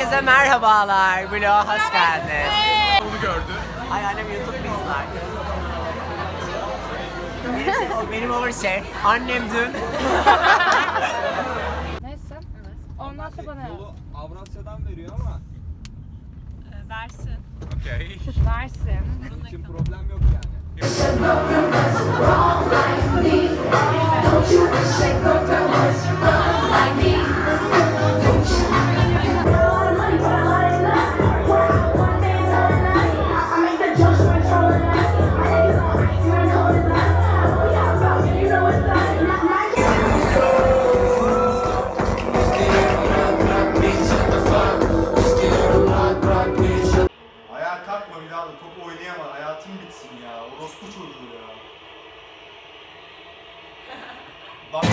Herkese merhabalar. Bloğa hoş geldiniz. Onu gördü. Ay annem YouTube bizler. Benim, o benim overshare. Annem dün. Neyse. Ondan sonra bana yaz. Yolu Avrasya'dan veriyor ama Okey. Versin. için problem yok yani. Ayağa Bitsin ya. Orospu çocuğu ya. Bak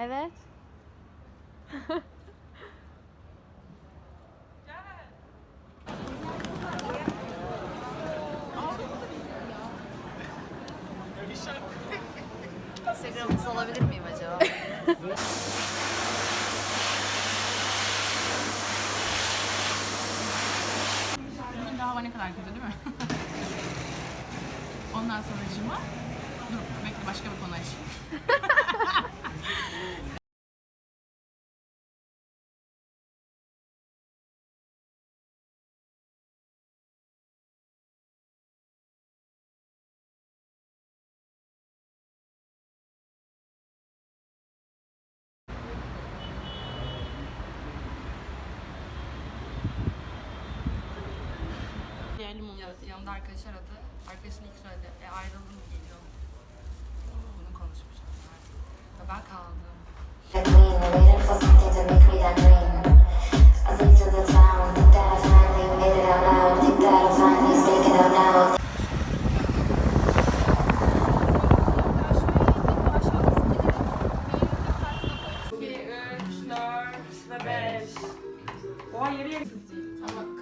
Evet. Instagram'ınızı alabilir miyim acaba? Bugün de hava ne kadar kötü değil mi? Ondan sonra cima. Dur bekle başka bir konu açayım. Yanında arkadaş aradı. Arkadaşın ilk söyledi. E ayrıldın mı geliyor? Bunu konuşmuşlar. Ve ben kaldım.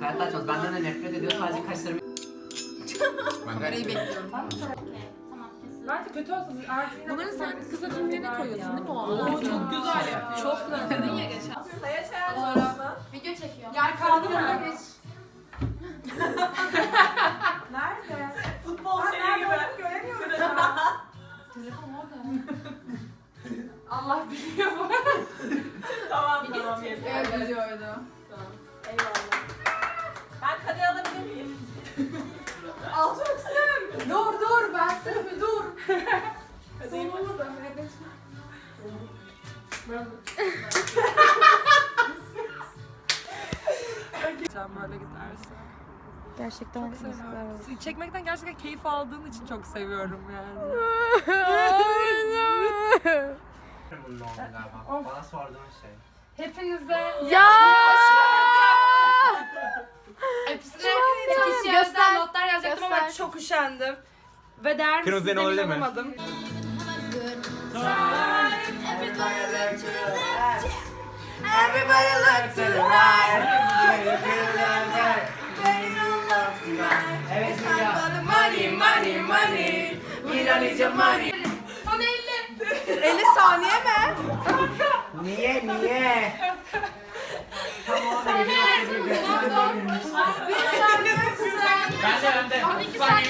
Hayatta çok benden de nefret ediyor sadece kaşlarımı. Kamerayı bekliyorum. Bence kötü olsa Arjun'la Bunları sen kısa filmlerine koyuyorsun değil mi o? Oo, çok güzel yapıyor. Çok güzel. Dedin ya geçen. Video çekiyor. Gel kaldır orada geç. Bir dur. Sonunu da evet. Sen böyle gidersin. Gerçekten Çekmekten gerçekten keyif aldığın için çok seviyorum yani. Bana sorduğun şey. Hepinize Ya! Hepsine peki göster notlar yazacaktım ama göster. Çok üşendim. Ve değer Kırmızı misiniz olabilir mi? olamadım. Everybody look to the right. Money, money, money. We don't need your money. Son 50. 50 saniye mi? Niye, niye? Tamam. Bir saniye sen. Ben de önde. 12 saniye